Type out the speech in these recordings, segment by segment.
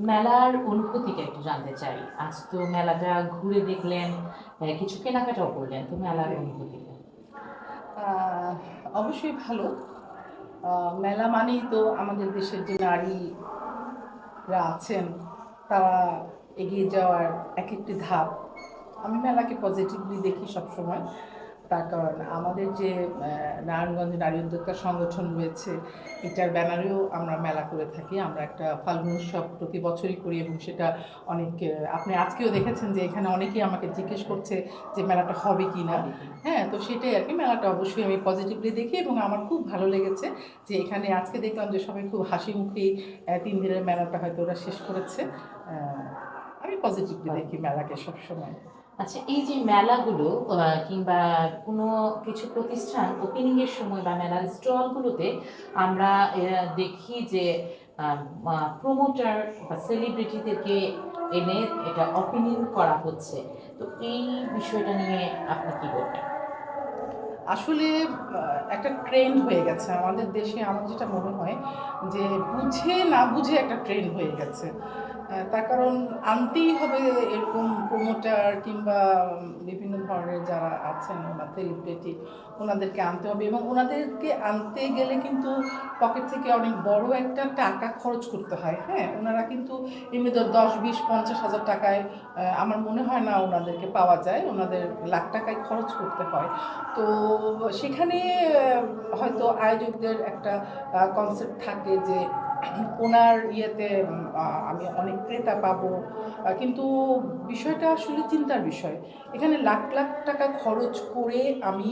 মেলার অনুভূতিটা একটু জানতে চাই। আজ তো মেলাটা ঘুরে দেখলেন কিছু কেনাকাটাও করলেন, তো মেলার অনুভূতিটা? অবশ্যই ভালো। মেলা মানেই তো আমাদের দেশের যে নারীরা আছেন, তারা এগিয়ে যাওয়ার এক একটি ধাপ। আমি মেলাকে পজিটিভলি দেখি সবসময়। তার কারণ আমাদের যে নারায়ণগঞ্জ নারী উদ্যোক্তা সংগঠন রয়েছে, এটার ব্যানারেও আমরা মেলা করে থাকি। আমরা একটা ফাল্গুন উৎসব প্রতি বছরই করি এবং সেটা অনেক আপনি আজকেও দেখেছেন যে এখানে অনেকেই আমাকে জিজ্ঞেস করছে যে মেলাটা হবে কি না হ্যাঁ তো সেটাই আর কি মেলাটা অবশ্যই আমি পজিটিভলি দেখি এবং আমার খুব ভালো লেগেছে যে এখানে আজকে দেখলাম যে সবাই খুব হাসি মুখে তিন দিনের মেলাটা হয়তো ওরা শেষ করেছে। আমি পজিটিভলি দেখি মেলাকে সবসময়। আচ্ছা এই যে মেলাগুলো কিংবা কোনো কিছু প্রতিষ্ঠান ওপেনিং এর সময় বা মেলার স্টলগুলোতে আমরা দেখি যে প্রমোটার বা সেলিব্রিটিদেরকে এনে এটা ওপেনিং করা হচ্ছে। তো এই বিষয়টা নিয়ে আপনি কি বলবেন? আসলে একটা ট্রেন্ড হয়ে গেছে আমাদের দেশে, আমার যেটা মনে হয় যে, বুঝে না বুঝে একটা ট্রেন্ড হয়ে গেছে। তার কারণ আনতেই হবে এরকম প্রমোটার কিংবা বিভিন্ন ধরনের যারা আছেন বা সেলিব্রিটি ওনাদেরকে আনতে হবে এবং ওনাদেরকে আনতে গেলে কিন্তু পকেট থেকে অনেক বড় একটা টাকা খরচ করতে হয়। হ্যাঁ ওনারা কিন্তু এমনি ধর দশ, বিশ, পঞ্চাশ হাজার টাকায় আমার মনে হয় না ওনাদেরকে পাওয়া যায়, ওনাদের লাখ টাকায় খরচ করতে হয়। তো সেখানে হয়তো আয়োজকদের একটা কনসেপ্ট থাকে যে ওনার ইয়েতে আমি অনেক ক্রেতা পাবো। কিন্তু বিষয়টা আসলে চিন্তার বিষয়। এখানে লাখ লাখ টাকা খরচ করে আমি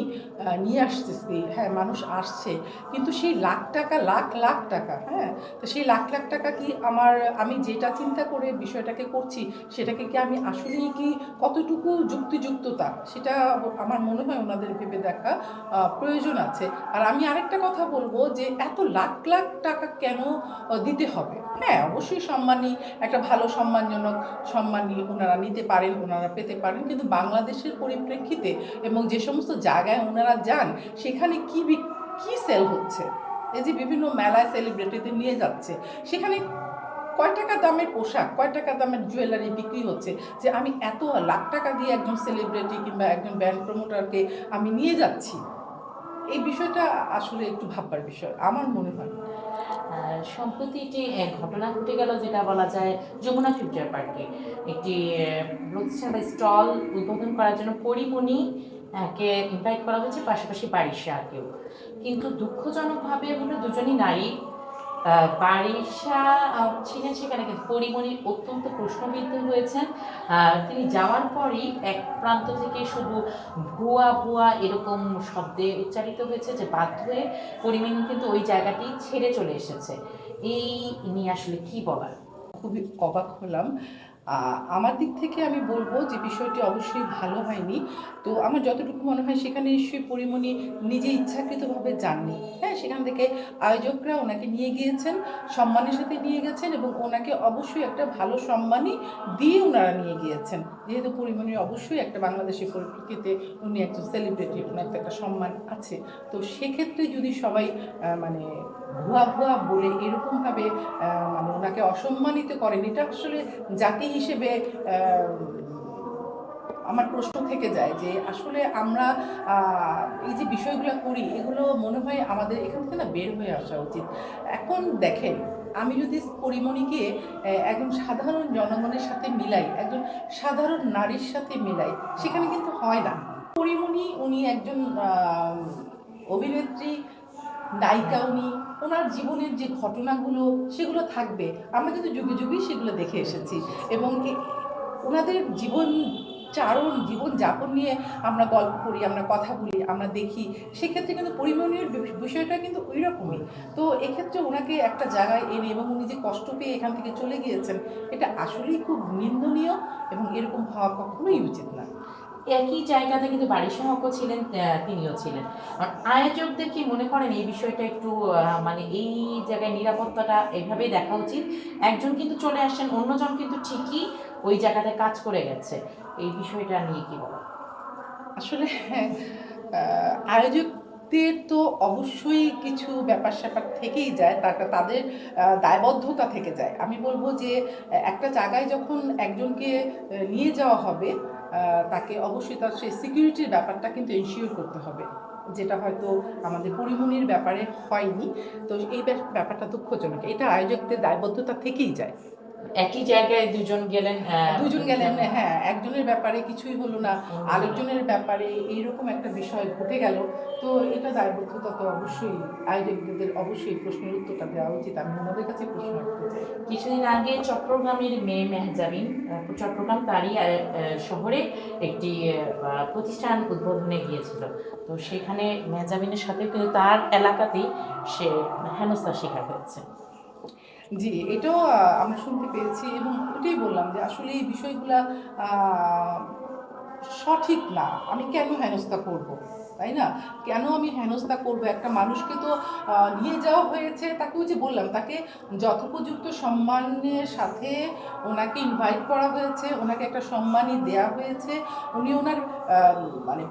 নিয়ে আসতেছি। হ্যাঁ মানুষ আসছে। কিন্তু সেই লাখ টাকা, লাখ লাখ টাকা হ্যাঁ তো সেই লাখ লাখ টাকা কি আমার, আমি যেটা চিন্তা করে বিষয়টাকে করছি, সেটাকে কি আমি আসলেই কি কতটুকু যুক্তিযুক্ততা, সেটা আমার মনে হয় ওনাদের ভেবে দেখা প্রয়োজন আছে। আর আমি আরেকটা কথা বলব যে এত লাখ লাখ টাকা কেন দিতে হবে। হ্যাঁ অবশ্যই সম্মানী, একটা ভালো সম্মানজনক সম্মানী ওনারা নিতে পারেন, ওনারা পেতে পারেন। কিন্তু বাংলাদেশের পরিপ্রেক্ষিতে এবং যে সমস্ত জায়গায় ওনারা যান, সেখানে কি কি সেল হচ্ছে? এই যে বিভিন্ন মেলায় সেলিব্রিটিদের নিয়ে যাচ্ছে, সেখানে কয় টাকা দামের পোশাক, কয় টাকা দামের জুয়েলারি বিক্রি হচ্ছে? যে আমি এত লাখ টাকা দিয়ে একজন সেলিব্রিটি কিংবা একজন ব্যান্ড প্রমোটারকে আমি নিয়ে যাচ্ছি। এই বিষয়টা আসলে একটু ভাববার বিষয়, আমার মনে হয়। সম্প্রতি একটি ঘটনা ঘটে গেল যেটা বলা যায় যমুনা ফিউচার পার্কে। একটি প্রতিষ্ঠান স্টল উদ্বোধন করার জন্য পরিমণি কে ইনভাইট করা হয়েছে, পাশাপাশি বারিশাকেও কিন্তু দুঃখজনকভাবে হলো দুজনই নারী বারিশা ছিলেন সেখানে কিন্তু পরিমণি অত্যন্ত প্রশ্নবিদ্ধ হয়েছেন। তিনি যাওয়ার পরই এক প্রান্ত থেকে শুধু ভুয়া ভুয়া এরকম শব্দে উচ্চারিত হয়েছে যে বাধ্য হয়ে পরিমণি কিন্তু ওই জায়গাটি ছেড়ে চলে এসেছে। এই নিয়ে আসলে কী বলার? খুবই অবাক হলাম। আমার দিক থেকে আমি বলব যে বিষয়টি অবশ্যই ভালো হয়নি। তো আমার যতটুকু মনে হয় সেখানে নিশ্চয়ই পরিমণি নিজে ইচ্ছাকৃতভাবে যাননি। হ্যাঁ সেখান থেকে আয়োজকরা ওনাকে নিয়ে গিয়েছেন, সম্মানের সাথে নিয়ে গেছেন এবং ওনাকে অবশ্যই একটা ভালো সম্মানই দিয়ে ওনারা নিয়ে গিয়েছেন। যেহেতু পরিমণির অবশ্যই একটা বাংলাদেশের পরিপ্রেক্ষিতে উনি একজন সেলিব্রিটি ওনার একটা সম্মান আছে। তো সেক্ষেত্রে যদি সবাই মানে ভুয়া ভুয়া বলে এরকমভাবে মানে ওনাকে অসম্মানিত করেন, এটা আসলে জাতি হিসেবে আমার প্রশ্ন থেকে যায় যে আসলে আমরা এই যে বিষয়গুলো করি, এগুলো মনে হয় আমাদের এখান থেকে না বের হয়ে আসা উচিত। এখন দেখেন, আমি যদি পরিমণিকে একজন সাধারণ জনগণের সাথে মিলাই, একজন সাধারণ নারীর সাথে মিলাই, সেখানে কিন্তু হয় না। পরিমণি উনি একজন অভিনেত্রী, নায়িকা উনি ওনার জীবনের যে ঘটনাগুলো, সেগুলো থাকবে। আমরা কিন্তু যুগে যুগেই সেগুলো দেখে এসেছি। এবং ওনাদের জীবন চারণ, জীবন যাপন নিয়ে আমরা গল্প করি, আমরা কথা বলি, আমরা দেখি। সেক্ষেত্রে কিন্তু পরিমণীর বিষয়টা কিন্তু ওই রকমই তো এক্ষেত্রে ওনাকে একটা জায়গায় এনে এবং উনি যে কষ্ট পেয়ে এখান থেকে চলে গিয়েছেন, এটা আসলেই খুব নিন্দনীয় এবং এরকম হওয়া কখনোই উচিত না। একই জায়গাতে কিন্তু বারিশাহকও ছিলেন তিনিও ছিলেন। আয়োজকদের কি মনে করেন এই বিষয়টা একটু মানে এই জায়গায় নিরাপত্তাটা এভাবেই দেখা উচিত? একজন কিন্তু চলে আসছেন অন্যজন কিন্তু ঠিকই ওই জায়গাতে কাজ করে গেছে। এই বিষয়টা নিয়ে কি বলা আসলে আয়োজক দায়িত্বের তো অবশ্যই কিছু ব্যাপার স্যাপার থেকেই যায় তার তাদের দায়বদ্ধতা থেকে যায়। আমি বলব যে, একটা জায়গায় যখন একজনকে নিয়ে যাওয়া হবে তাকে অবশ্যই তার সেই সিকিউরিটির ব্যাপারটা কিন্তু এনশিওর করতে হবে, যেটা হয়তো আমাদের পরিমণির ব্যাপারে হয়নি। তো এই ব্যাপ- ব্যাপারটা দুঃখজনক। এটা আয়োজকদের দায়বদ্ধতা থেকেই যায়। একই জায়গায় দুজন গেলেন আহ, দুজন গেলেন হ্যাঁ একজনের ব্যাপারে কিছুই হলো না আরেকজনের ব্যাপারে এইরকম একটা বিষয় ঘটে গেল। তো এটা দায়বদ্ধতা তো অবশ্যই আয়োজকদের অবশ্যই প্রশ্নের উত্তরটা দেওয়া উচিত আমি ওনাদের কাছে প্রশ্ন রাখতে চাই। কিছুদিন আগে চট্টগ্রামের মেয়ে মেহজাবিন চট্টগ্রাম তারই শহরে একটি প্রতিষ্ঠান উদ্বোধনে গিয়েছিল। তো সেখানে মেহজাবিনের সাথে কিন্তু তার এলাকাতেই সে হেনস্থার শিকার হয়েছে। জি, এটাও আমরা শুনতে পেয়েছি এবং ওটাই বললাম যে আসলে এই বিষয়গুলা সঠিক না। আমি কেন হেনস্থা করব, তাই না? কেন আমি হেনস্থা করব? একটা মানুষকে তো নিয়ে যাওয়া হয়েছে তাকেও যে বললাম, তাকে যথোপযুক্ত সম্মানের সাথে ওনাকে ইনভাইট করা হয়েছে, ওনাকে একটা সম্মানই দেয়া হয়েছে। উনি ওনার মানে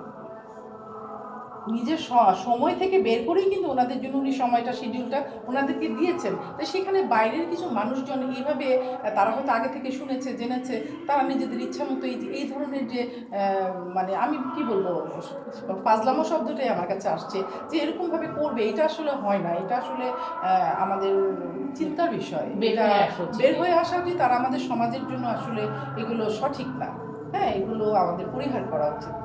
নিজের সময় থেকে বের করেই কিন্তু ওনাদের জন্য উনি সময়টা শিডিউলটা ওনাদেরকে দিয়েছেন। তো সেখানে বাইরের কিছু মানুষজন এইভাবে তারা হয়তো আগে থেকে শুনেছে জেনেছে তারা নিজেদের ইচ্ছা মতো এই যে এই ধরনের যে মানে আমি কি বলব ফাজলামো শব্দটাই আমার কাছে আসছে যে এরকমভাবে করবে এটা আসলে হয় না। এটা আসলে আমাদের চিন্তার বিষয়। বের এটা। বের হয়ে আসা উচিত তারা আমাদের সমাজের জন্য আসলে এগুলো সঠিক না। হ্যাঁ এগুলো আমাদের পরিহার করা উচিত।